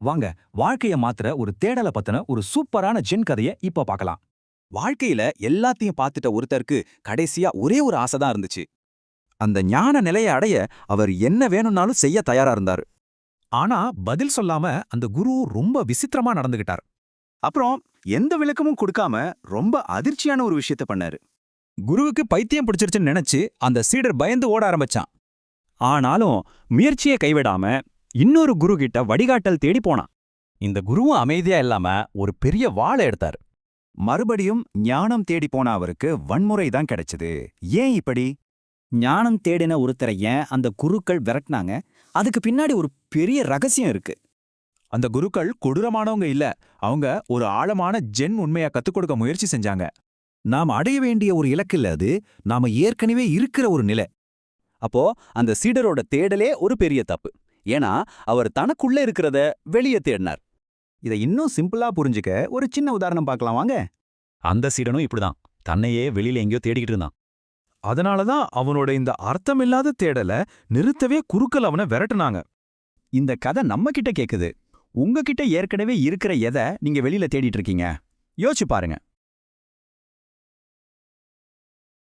வாங்க வாழ்க்கைய மாத்துற ஒரு தேடல பத்தின ஒரு சூப்பரான ஜென் கதைய இப்ப பார்க்கலாம். வாழ்க்கையில எல்லாத்தையும் பார்த்துட்ட ஒருத்தருக்கு கடைசியா ஒரே ஒரு ஆசை தான் இருந்துச்சு. அந்த ஞான நிலையை அடைய அவர் என்ன வேணும்னாலும் செய்ய தயாரா இருந்தாரு. ஆனா பதில் சொல்லாம அந்த குரு ரொம்ப விசித்திரமா நடந்துகிட்டார். அப்புறம் எந்த விளக்கமும் கொடுக்காம ரொம்ப அதிர்ச்சியான ஒரு விஷயத்த பண்ணாரு. குருவுக்கு பைத்தியம் பிடிச்சிருச்சுன்னு நினைச்சு அந்த சீடர் பயந்து ஓட ஆரம்பிச்சான். ஆனாலும் முயற்சியை கைவிடாம இன்னொரு குரு கிட்ட வடிகாட்டல் தேடி போனான். இந்த குருவும் அமைதியா இல்லாம ஒரு பெரிய வாழை எடுத்தார். மறுபடியும் ஞானம் தேடி போன அவருக்கு வன்முறை தான் கிடைச்சது. ஏன் இப்படி? ஞானம் தேடின ஒருத்தரை ஏன் அந்த குருக்கள் விரட்டினாங்க? அதுக்கு பின்னாடி ஒரு பெரிய ரகசியம் இருக்கு. அந்த குருக்கள் கொடூரமானவங்க இல்ல. அவங்க ஒரு ஆழமான ஜென் உண்மையா கத்துக் கொடுக்க முயற்சி செஞ்சாங்க. நாம் அடைய வேண்டிய ஒரு இலக்கு இல்ல அது. நாம ஏற்கனவே இருக்கிற ஒரு நிலை. அப்போ அந்த சீடரோட தேடலே ஒரு பெரிய தப்பு. ஏன்னா அவர் தனக்குள்ள இருக்கிறத வெளியே தேடினார். இதை இன்னும் சிம்பிளா புரிஞ்சுக்க ஒரு சின்ன உதாரணம் பார்க்கலாம் வாங்க. அந்த சீடனும் இப்படிதான். தன்னையே வெளியில எங்கேயோ தேடிக்கிட்டு இருந்தான். அதனாலதான் அவனோட இந்த அர்த்தமில்லாத தேடல நிறுத்தவே குருக்கள் அவனை விரட்டுனாங்க. இந்த கதை நம்ம கிட்ட கேக்குது. உங்ககிட்ட ஏற்கனவே இருக்கிற எதை நீங்க வெளியில தேடிட்டு இருக்கீங்க? யோசிச்சு பாருங்க.